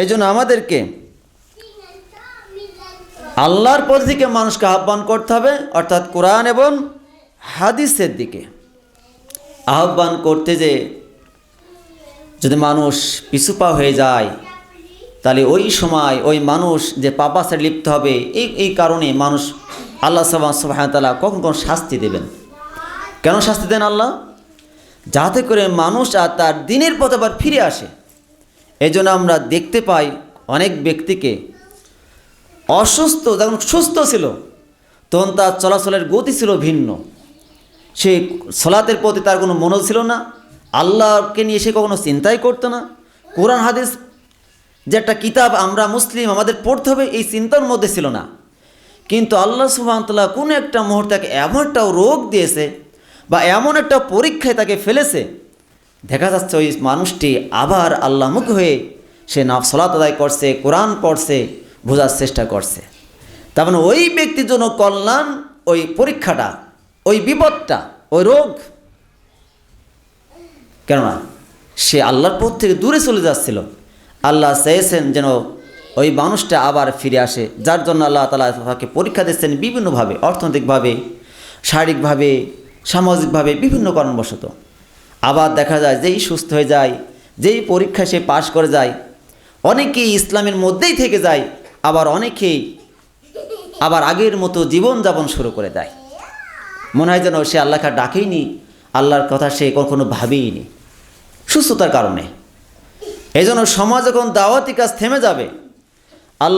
এই জন্য আমাদেরকে আল্লাহর পথ দিকে মানুষকে আহ্বান করতে হবে, অর্থাৎ কোরআন এবং হাদিসের দিকে। আহ্বান করতে যে যদি মানুষ পিছুপা হয়ে যায়, তাহলে ওই সময় ওই মানুষ যে পাপাসে লিপ্ত হবে, এই এই কারণে মানুষ আল্লাহ সুবাহতাল্লাহ কখন কখন শাস্তি দেবেন? কেন শাস্তি দেন আল্লাহ? যাতে করে মানুষ আর তার দিনের পথ আবার ফিরে আসে। এই জন্য আমরা দেখতে পাই অনেক ব্যক্তিকে অসুস্থ, যখন সুস্থ ছিল, তখন তার চলাচলের গতি ছিল ভিন্ন। সে সলাতের প্রতি তার কোনো মনোজ ছিল না, আল্লাহকে নিয়ে সে কখনো চিন্তাই করতো না। কোরআন, হাদিস যে একটা কিতাব আমরা মুসলিম, আমাদের পড়তে হবে, এই চিন্তার মধ্যে ছিল না। কিন্তু আল্লাহ সুবাহতাল্লাহ কোনো একটা মুহূর্তে তাকে এমন একটা রোগ দিয়েছে বা এমন একটা পরীক্ষায় তাকে ফেলেছে দেখা যাচ্ছে ওই মানুষটি আবার আল্লাহমুখ হয়ে সে না সলাত আদায় করছে, কোরআন পড়ছে, বোঝার চেষ্টা করছে। তার মানে ওই ব্যক্তির জন্য কল্যাণ ওই পরীক্ষাটা, ওই বিপদটা, ওই রোগ। কেননা সে আল্লাহর পথ থেকে দূরে চলে যাচ্ছিল। আল্লাহ চেয়েছেন যেন ওই মানুষটা আবার ফিরে আসে, যার জন্য আল্লাহ তালা তাকে পরীক্ষা দিচ্ছেন বিভিন্নভাবে, অর্থনৈতিকভাবে, শারীরিকভাবে, সামাজিকভাবে বিভিন্ন কারণবশত আবার দেখা যায় যেই সুস্থ হয়ে যায়, যেই পরীক্ষা সে পাশ করে যায়, অনেকেই ইসলামের মধ্যেই থেকে যায়, আবার অনেকেই আবার আগের মতো জীবনযাপন শুরু করে দেয়। মনে হয় যেন সে আল্লাহকে ডাকেইনি, আল্লাহর কথা সে কখনো ভাবেইনি। সুস্থতার কারণে। এই জন্য সমাজ যখন দাওয়াতি কাজ থেমে যাবে